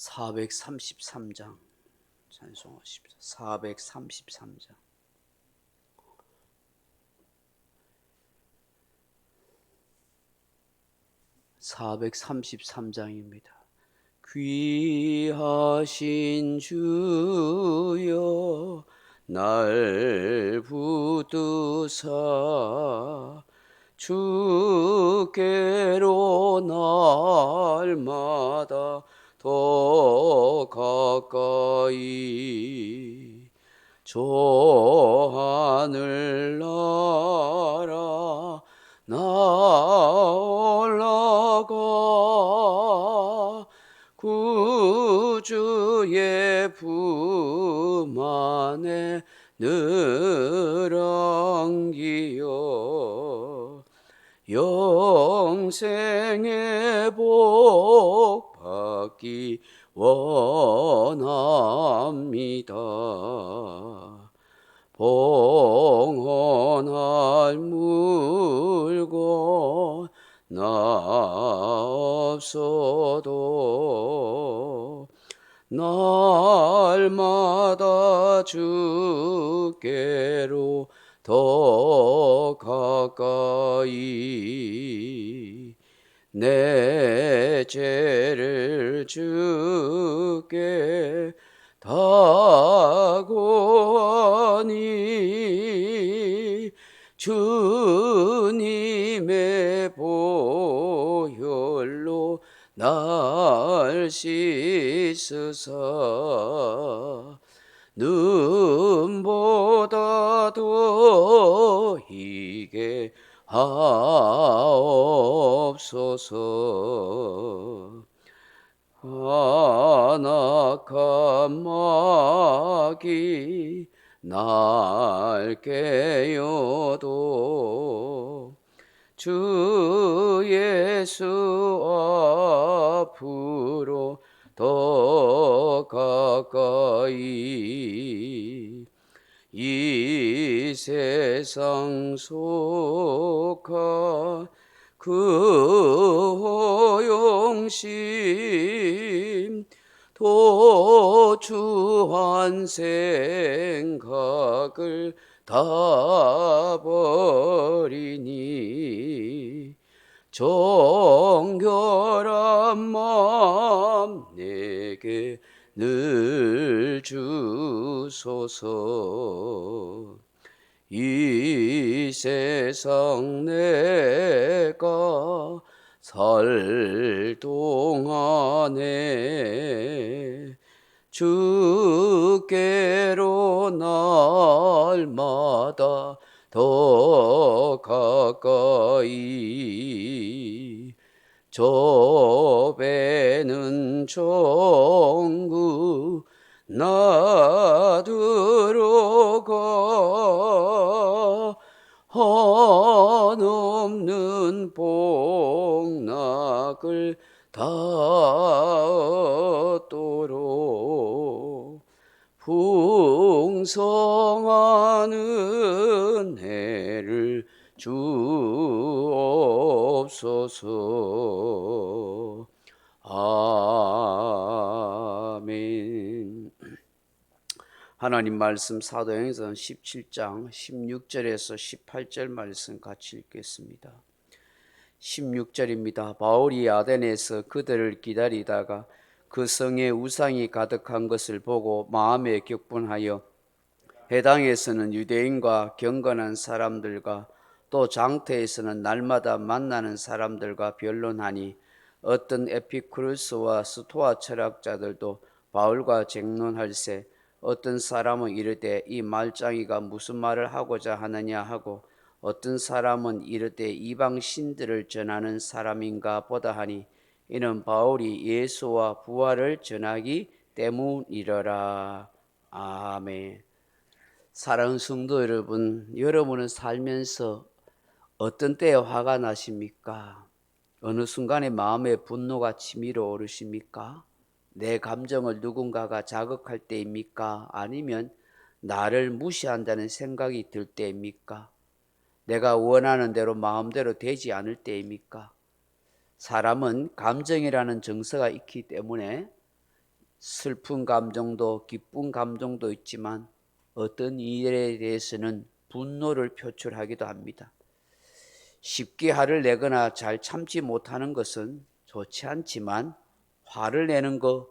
433장 찬송하십시다. 433장. (433장입니다) 귀하신 주여 날 붙드사 주께로 날마다 더 가까이 저 하늘 나라 나 올라가 구주의 품 안에 늘 안기어 영생의 복 받기 원합니다. 봉헌할 물건 나 없어도 날 날 씻으사 눈보다 더 희게 하옵소서. 마귀 날 이 세상 속한 그 허용심 도주한 생각을 다 버리니 정결한 마음 내게 늘 주소서. 이 세상 내가 살 동안에 주께로 날마다 더 가까이 저 배는 정구 나 들어가 한없는 복락을 다 얻도록 풍성한 은혜를 주옵소서. 아멘 하나님 말씀 사도행전 17장 16절에서 18절 말씀 같이 읽겠습니다. 16절입니다. 바울이 아덴에서 그들을 기다리다가 그 성에 우상이 가득한 것을 보고 마음에 격분하여 해당에서는 유대인과 경건한 사람들과 또 장태에서는 날마다 만나는 사람들과 변론하니 어떤 에피쿠르스와 스토아 철학자들도 바울과 쟁론할세 어떤 사람은 이르되 이 말짱이가 무슨 말을 하고자 하느냐 하고 어떤 사람은 이르되 이방 신들을 전하는 사람인가 보다 하니 이는 바울이 예수와 부활을 전하기 때문이러라 아멘. 사랑하는 성도 여러분, 여러분은 살면서 어떤 때에 화가 나십니까? 어느 순간에 마음에 분노가 치밀어 오르십니까? 내 감정을 누군가가 자극할 때입니까? 아니면 나를 무시한다는 생각이 들 때입니까? 내가 원하는 대로 마음대로 되지 않을 때입니까? 사람은 감정이라는 정서가 있기 때문에 슬픈 감정도 기쁜 감정도 있지만 어떤 일에 대해서는 분노를 표출하기도 합니다. 쉽게 화를 내거나 잘 참지 못하는 것은 좋지 않지만 화를 내는 것,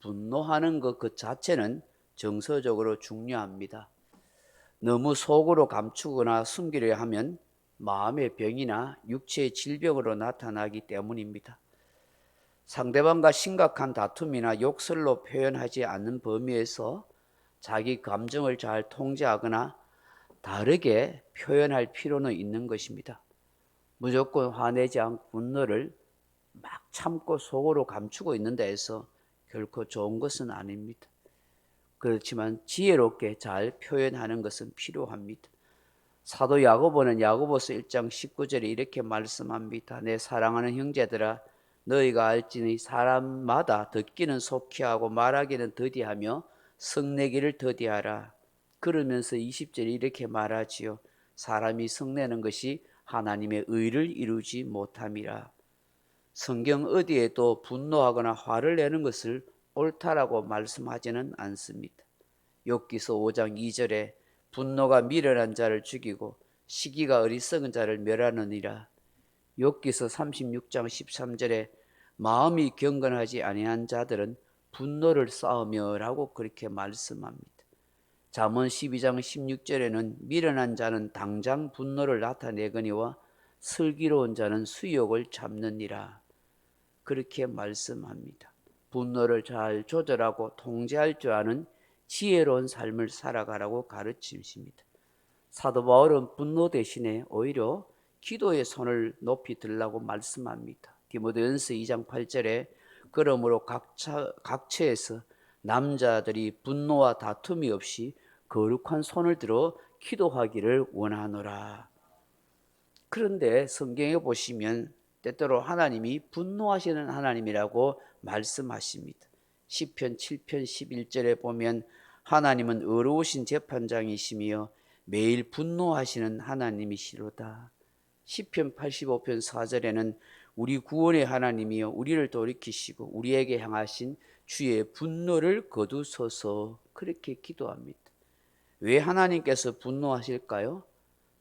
분노하는 것 그 자체는 정서적으로 중요합니다. 너무 속으로 감추거나 숨기려 하면 마음의 병이나 육체의 질병으로 나타나기 때문입니다. 상대방과 심각한 다툼이나 욕설로 표현하지 않는 범위에서 자기 감정을 잘 통제하거나 다르게 표현할 필요는 있는 것입니다. 무조건 화내지 않고 분노를 막 참고 속으로 감추고 있는 데에서 결코 좋은 것은 아닙니다. 그렇지만 지혜롭게 잘 표현하는 것은 필요합니다. 사도 야고보는 야고보서 1장 19절에 이렇게 말씀합니다. 내 사랑하는 형제들아 너희가 알지니 사람마다 듣기는 속히 하고 말하기는 더디하며 성내기를 더디하라. 그러면서 20절에 이렇게 말하지요. 사람이 성내는 것이 하나님의 의를 이루지 못함이라. 성경 어디에도 분노하거나 화를 내는 것을 옳다라고 말씀하지는 않습니다. 욥기서 5장 2절에 분노가 미련한 자를 죽이고 시기가 어리석은 자를 멸하느니라. 욥기서 36장 13절에 마음이 경건하지 아니한 자들은 분노를 쌓으며라고 그렇게 말씀합니다. 잠언 12장 16절에는 미련한 자는 당장 분노를 나타내거니와 슬기로운 자는 수욕을 참느니라. 그렇게 말씀합니다. 분노를 잘 조절하고 통제할 줄 아는 지혜로운 삶을 살아가라고 가르치십니다. 사도 바울은 분노 대신에 오히려 기도의 손을 높이 들라고 말씀합니다. 디모데전서 2장 8절에 그러므로 각처, 각처에서 남자들이 분노와 다툼이 없이 거룩한 손을 들어 기도하기를 원하노라. 그런데 성경에 보시면 때때로 하나님이 분노하시는 하나님이라고 말씀하십니다. 시편 7편 11절에 보면 하나님은 의로우신 재판장이시며 매일 분노하시는 하나님이시로다. 시편 85편 4절에는 우리 구원의 하나님이여 우리를 돌이키시고 우리에게 향하신 주의 분노를 거두소서 그렇게 기도합니다. 왜 하나님께서 분노하실까요?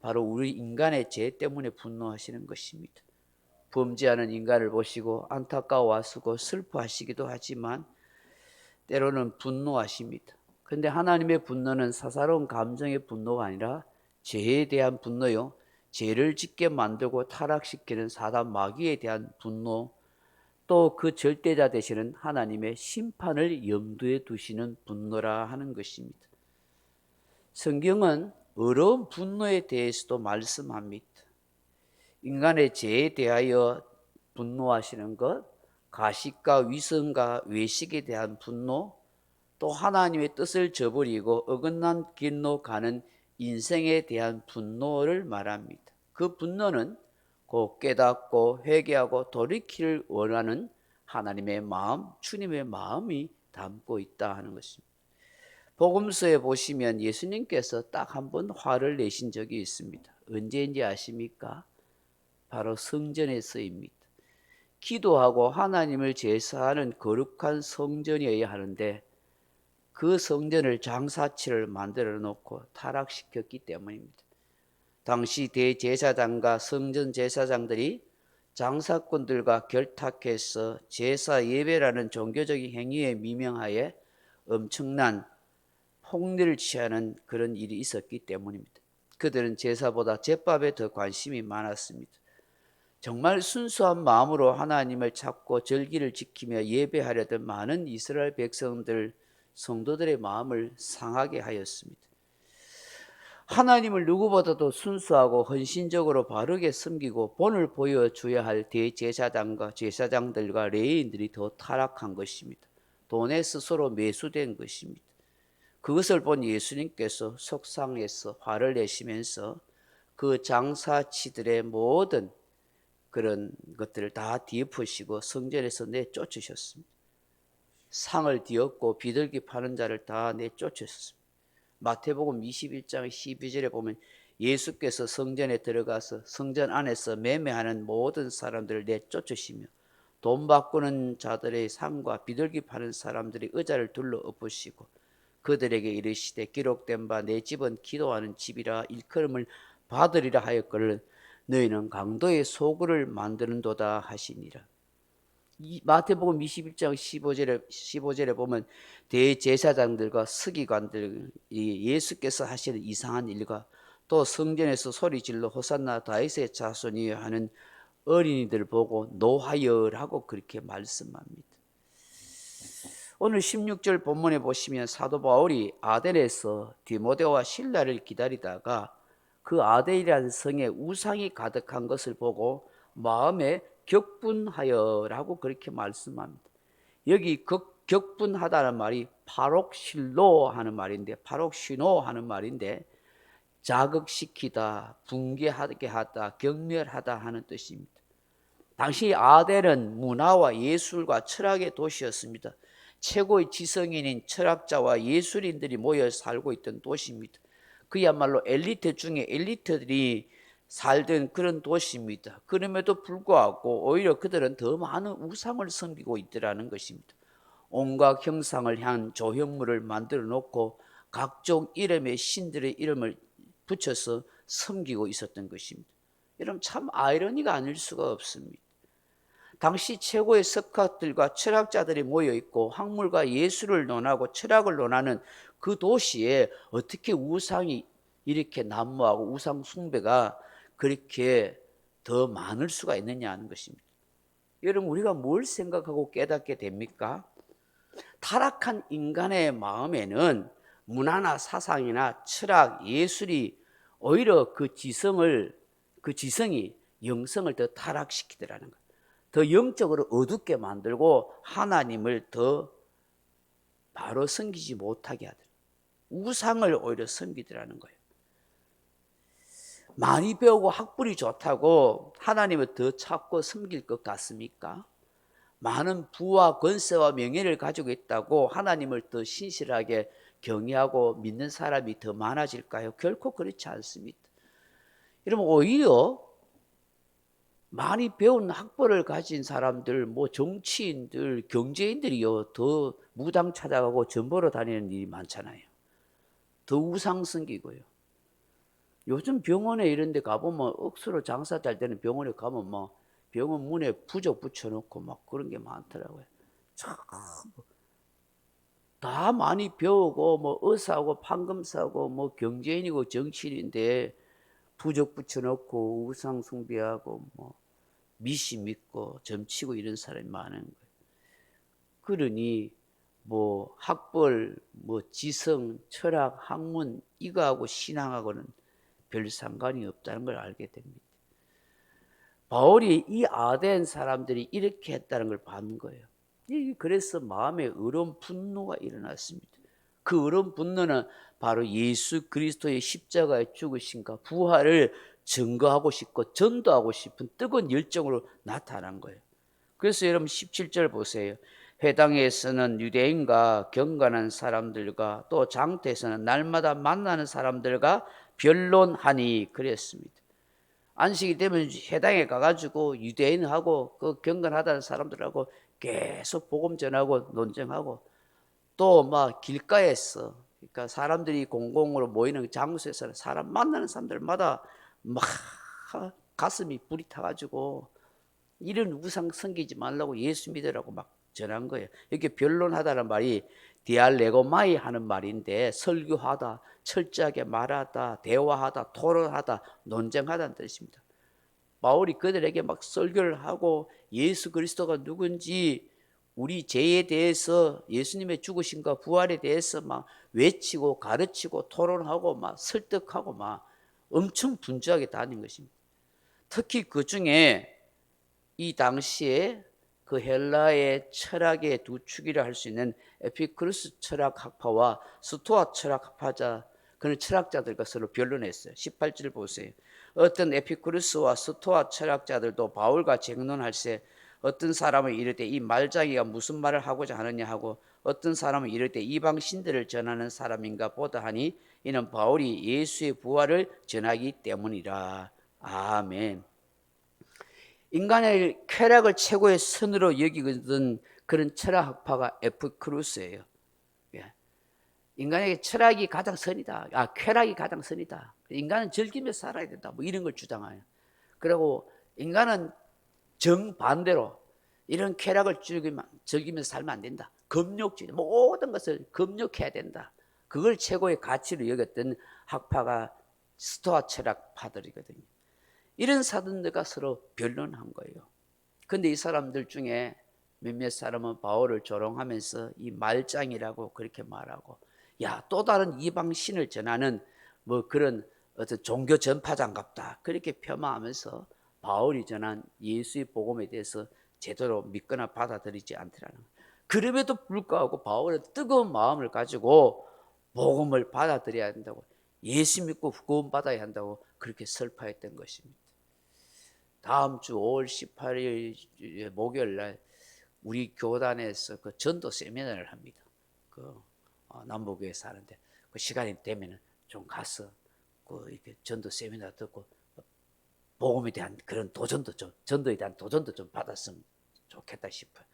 바로 우리 인간의 죄 때문에 분노하시는 것입니다. 범죄하는 인간을 보시고 안타까워하시고 슬퍼하시기도 하지만 때로는 분노하십니다. 근데 하나님의 분노는 사사로운 감정의 분노가 아니라 죄에 대한 분노요. 죄를 짓게 만들고 타락시키는 사단 마귀에 대한 분노, 또 그 절대자 되시는 하나님의 심판을 염두에 두시는 분노라 하는 것입니다. 성경은 어려운 분노에 대해서도 말씀합니다. 인간의 죄에 대하여 분노하시는 것, 가식과 위선과 외식에 대한 분노, 또 하나님의 뜻을 저버리고 어긋난 길로 가는 인생에 대한 분노를 말합니다. 그 분노는 곧 깨닫고 회개하고 돌이키를 원하는 하나님의 마음, 주님의 마음이 담고 있다 하는 것입니다. 복음서에 보시면 예수님께서 딱 한 번 화를 내신 적이 있습니다. 언제인지 아십니까? 바로 성전에서입니다. 기도하고 하나님을 제사하는 거룩한 성전이어야 하는데 그 성전을 장사치를 만들어 놓고 타락시켰기 때문입니다. 당시 대제사장과 성전 제사장들이 장사꾼들과 결탁해서 제사 예배라는 종교적인 행위에 미명하에 엄청난 폭리를 취하는 그런 일이 있었기 때문입니다. 그들은 제사보다 제밥에 더 관심이 많았습니다. 정말 순수한 마음으로 하나님을 찾고 절기를 지키며 예배하려던 많은 이스라엘 백성들 성도들의 마음을 상하게 하였습니다. 하나님을 누구보다도 순수하고 헌신적으로 바르게 섬기고 본을 보여줘야 할 대제사장과 제사장들과 레인들이 더 타락한 것입니다. 돈에 스스로 매수된 것입니다. 그것을 본 예수님께서 속상해서 화를 내시면서 그 장사치들의 모든 그런 것들을 다 뒤엎으시고 성전에서 내쫓으셨습니다. 상을 뒤엎고 비둘기 파는 자를 다 내쫓으셨습니다. 마태복음 21장 12절에 보면 예수께서 성전에 들어가서 성전 안에서 매매하는 모든 사람들을 내쫓으시며 돈 바꾸는 자들의 상과 비둘기 파는 사람들의 의자를 둘러 엎으시고 그들에게 이르시되 기록된 바 내 집은 기도하는 집이라 일컬음을 받으리라 하였거늘 너희는 강도의 소굴을 만드는도다 하시니라. 이 마태복음 21장 15절에 15절에 보면 대제사장들과 서기관들이 예수께서 하시는 이상한 일과 또 성전에서 소리 질러 호산나 다윗의 자손이 하는 어린이들 보고 노하여라고 그렇게 말씀합니다. 오늘 16절 본문에 보시면 사도 바울이 아덴에서 디모데와 신라를 기다리다가 그 아덴이라는 성에 우상이 가득한 것을 보고 마음에 격분하여라고 그렇게 말씀합니다. 여기 격, 격분하다는 말이 파록실로 하는 말인데 파록시노 하는 말인데 자극시키다, 붕괴하게 하다, 경멸하다 하는 뜻입니다. 당시 아델은 문화와 예술과 철학의 도시였습니다. 최고의 지성인인 철학자와 예술인들이 모여 살고 있던 도시입니다. 그야말로 엘리트 중에 엘리트들이 살던 그런 도시입니다. 그럼에도 불구하고 오히려 그들은 더 많은 우상을 섬기고 있더라는 것입니다. 온갖 형상을 한 조형물을 만들어 놓고 각종 이름의 신들의 이름을 붙여서 섬기고 있었던 것입니다. 여러분 참 아이러니가 아닐 수가 없습니다. 당시 최고의 석학들과 철학자들이 모여 있고 학물과 예술을 논하고 철학을 논하는 그 도시에 어떻게 우상이 이렇게 난무하고 우상 숭배가 그렇게 더 많을 수가 있느냐 하는 것입니다. 여러분 우리가 뭘 생각하고 깨닫게 됩니까? 타락한 인간의 마음에는 문화나 사상이나 철학, 예술이 오히려 그 지성을 그 지성이 영성을 더 타락시키더라는 거예요. 더 영적으로 어둡게 만들고 하나님을 더 바로 섬기지 못하게 하더라. 우상을 오히려 섬기더라는 거예요. 많이 배우고 학벌이 좋다고 하나님을 더 찾고 섬길 것 같습니까? 많은 부와 권세와 명예를 가지고 있다고 하나님을 더 신실하게 경외하고 믿는 사람이 더 많아질까요? 결코 그렇지 않습니다. 여러분 오히려 많이 배운 학벌을 가진 사람들, 뭐 정치인들, 경제인들이요 더 무당 찾아가고 전보러 다니는 일이 많잖아요. 더 우상 섬기고요. 요즘 병원에 이런 데 가보면 억수로 장사 잘 되는 병원에 가면 막 병원 문에 부적 붙여놓고 막 그런 게 많더라고요. 참, 다 많이 배우고 뭐 의사고 판검사고 뭐 경제인이고 정치인인데 부적 붙여놓고 우상 숭배하고 뭐 미시 믿고 점치고 이런 사람이 많은 거예요. 그러니 뭐 학벌, 뭐 지성, 철학, 학문 이거하고 신앙하고는 별 상관이 없다는 걸 알게 됩니다. 바울이 이 아덴 사람들이 이렇게 했다는 걸 받는 거예요. 그래서 마음에 의로운 분노가 일어났습니다. 그 의로운 분노는 바로 예수 그리스도의 십자가의 죽으신가 부활을 증거하고 싶고 전도하고 싶은 뜨거운 열정으로 나타난 거예요. 그래서 여러분 17절 보세요. 회당에서는 유대인과 경건한 사람들과 또 장태에서는 날마다 만나는 사람들과 변론하니 그랬습니다. 안식이 되면 회당에 가가지고 유대인하고 그 경건하다는 사람들하고 계속 복음 전하고 논쟁하고 또 막 길가에서 그러니까 사람들이 공공으로 모이는 장소에서 사람 만나는 사람들마다 막 가슴이 불이 타가지고 이런 우상 섬기지 말라고 예수 믿으라고 막 전한 거예요. 이렇게 변론하다는 말이 디알레고마이 하는 말인데 설교하다, 철저하게 말하다, 대화하다, 토론하다, 논쟁하다는 뜻입니다. 바울이 그들에게 막 설교를 하고 예수 그리스도가 누군지 우리 죄에 대해서 예수님의 죽으심과 부활에 대해서 막 외치고 가르치고 토론하고 막 설득하고 막 엄청 분주하게 다닌 것입니다. 특히 그 중에 이 당시에 그 헬라의 철학의 두 축이라 할 수 있는 에피크루스 철학 학파와 스토아 철학 학파자 그런 철학자들과 서로 변론했어요. 18절 보세요. 어떤 에피쿠르스와 스토아 철학자들도 바울과 쟁론할세 어떤 사람은 이럴 때 이 말자기가 무슨 말을 하고자 하느냐 하고 어떤 사람은 이럴 때 이방 신들을 전하는 사람인가 보다 하니 이는 바울이 예수의 부활을 전하기 때문이라. 아멘. 인간의 쾌락을 최고의 선으로 여기거든 그런 철학학파가 에피쿠루스예요. 예. 인간에게 철학이 가장 선이다. 아, 쾌락이 가장 선이다. 인간은 즐기며 살아야 된다. 뭐 이런 걸 주장해요. 그리고 인간은 정반대로 이런 쾌락을 즐기며, 즐기면서 살면 안 된다. 금욕주의, 모든 것을 금욕해야 된다. 그걸 최고의 가치로 여겼던 학파가 스토아 철학파들이거든요. 이런 사람들과 서로 변론한 거예요. 근데 이 사람들 중에 몇몇 사람은 바울을 조롱하면서 이 말짱이라고 그렇게 말하고 야 또 다른 이방 신을 전하는 뭐 그런 어떤 종교 전파장 같다 그렇게 폄하하면서 바울이 전한 예수의 복음에 대해서 제대로 믿거나 받아들이지 않더라는. 그럼에도 불구하고 바울은 뜨거운 마음을 가지고 복음을 받아들여야 한다고 예수 믿고 구원 받아야 한다고 그렇게 설파했던 것입니다. 다음 주 5월 18일 목요일 날 우리 교단에서 그 전도 세미나를 합니다. 그 어, 남북교회 사는데 그 시간이 되면은 좀 가서 그 이렇게 전도 세미나 듣고 복음에 대한 그런 도전도 좀 전도에 대한 도전도 좀 받았으면 좋겠다 싶어요.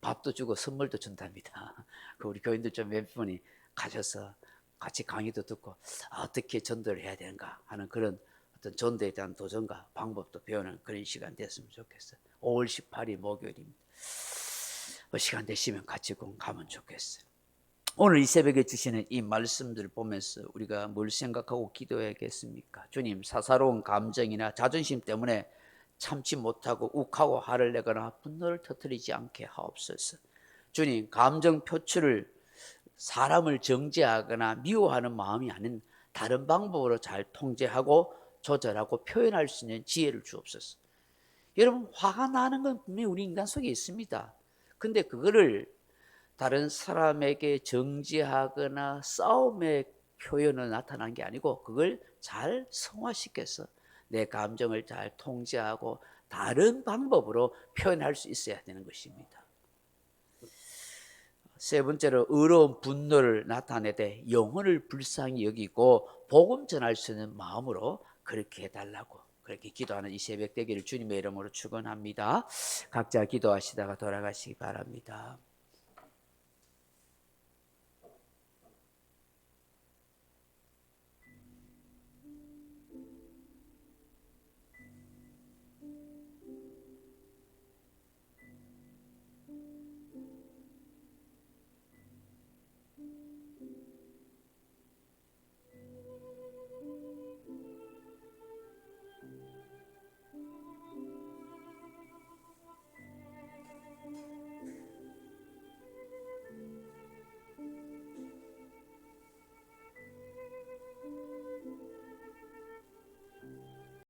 밥도 주고 선물도 준답니다. 그 우리 교인들 좀 몇 분이 가셔서 같이 강의도 듣고 아, 어떻게 전도를 해야 되는가 하는 그런 어떤 전도에 대한 도전과 방법도 배우는 그런 시간 됐으면 좋겠어요. 5월 18일 목요일입니다. 그 시간 되시면 같이 공 가면 좋겠어요. 오늘 이 새벽에 주시는 이 말씀들을 보면서 우리가 뭘 생각하고 기도해야겠습니까? 주님, 사사로운 감정이나 자존심 때문에 참지 못하고 욱하고 화를 내거나 분노를 터뜨리지 않게 하옵소서. 주님, 감정 표출을 사람을 정죄하거나 미워하는 마음이 아닌 다른 방법으로 잘 통제하고 조절하고 표현할 수 있는 지혜를 주옵소서. 여러분, 화가 나는 건 분명히 우리 인간 속에 있습니다. 근데 그거를 다른 사람에게 정지하거나 싸움의 표현으로 나타난 게 아니고 그걸 잘 성화시켜서 내 감정을 잘 통제하고 다른 방법으로 표현할 수 있어야 되는 것입니다. 세 번째로 의로운 분노를 나타내되 영혼을 불쌍히 여기고 복음 전할 수 있는 마음으로 그렇게 해달라고 그렇게 기도하는 이 새벽 되기를 주님의 이름으로 축원합니다. 각자 기도하시다가 돌아가시기 바랍니다.